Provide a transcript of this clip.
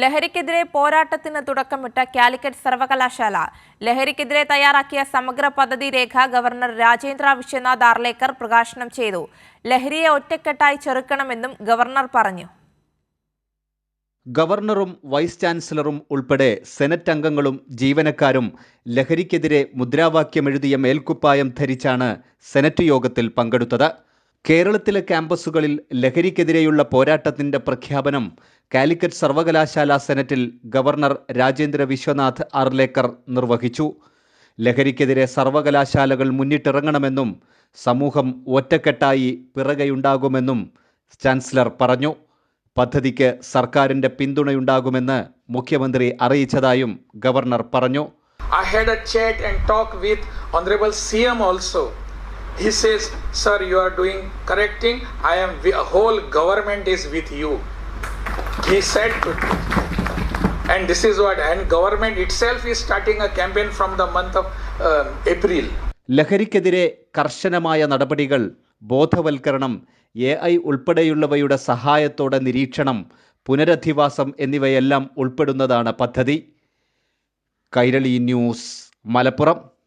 ലഹരിക്കെതിരെ പോരാട്ടത്തിന് തുടക്കമിട്ട കാലിക്കറ്റ് സർവകലാശാല. ലഹരിക്കെതിരെ തയ്യാറാക്കിയ സമഗ്ര പദ്ധതി രേഖ ഗവർണർ രാജേന്ദ്ര വിശ്വനാഥ് ആർലേക്കർ പ്രകാശനം ചെയ്തു. ലഹരിയെ ഒറ്റക്കെട്ടായി ചെറുക്കണമെന്നും ഗവർണർ പറഞ്ഞു. ഗവർണറും വൈസ് ചാൻസലറും ഉൾപ്പെടെ സെനറ്റ് അംഗങ്ങളും ജീവനക്കാരും ലഹരിക്കെതിരെ മുദ്രാവാക്യമെഴുതിയ മേൽക്കുപ്പായം ധരിച്ചാണ് സെനറ്റ് യോഗത്തിൽ പങ്കെടുത്തത്. കേരളത്തിലെ ക്യാമ്പസുകളിൽ ലഹരിക്കെതിരെയുള്ള പോരാട്ടത്തിന്റെ പ്രഖ്യാപനം കാലിക്കറ്റ് സർവകലാശാല സെനറ്റിൽ ഗവർണർ രാജേന്ദ്ര വിശ്വനാഥ് അർലേക്കർ നിർവഹിച്ചു ലഹരിക്കെതിരെ സർവകലാശാലകൾ മുന്നിട്ടിറങ്ങണമെന്നും സമൂഹം ഒറ്റക്കെട്ടായി പിറകെയുണ്ടാകുമെന്നും ചാൻസലർ പറഞ്ഞു പദ്ധതിക്ക് സർക്കാരിന്റെ പിന്തുണയുണ്ടാകുമെന്ന് മുഖ്യമന്ത്രി അറിയിച്ചതായും ഗവർണർ പറഞ്ഞു I had a chat and talk with Honorable CM also. He says, Sir, you are doing correcting. I am, whole government is with you. He said. And this is what, and government itself is starting a campaign from the month of uh, April. ലഹരിക്കെതിരെ കർശനമായ നടപടികൾ ബോധവൽക്കരണം A I ഉൾപ്പെടെയുള്ളവയുടെ സഹായത്തോടെ നിരീക്ഷണം പുനരധിവാസം എന്നിവയെല്ലാം ഉൾപ്പെടുന്നതാണ് പദ്ധതി കൈരളി ന്യൂസ് മലപ്പുറം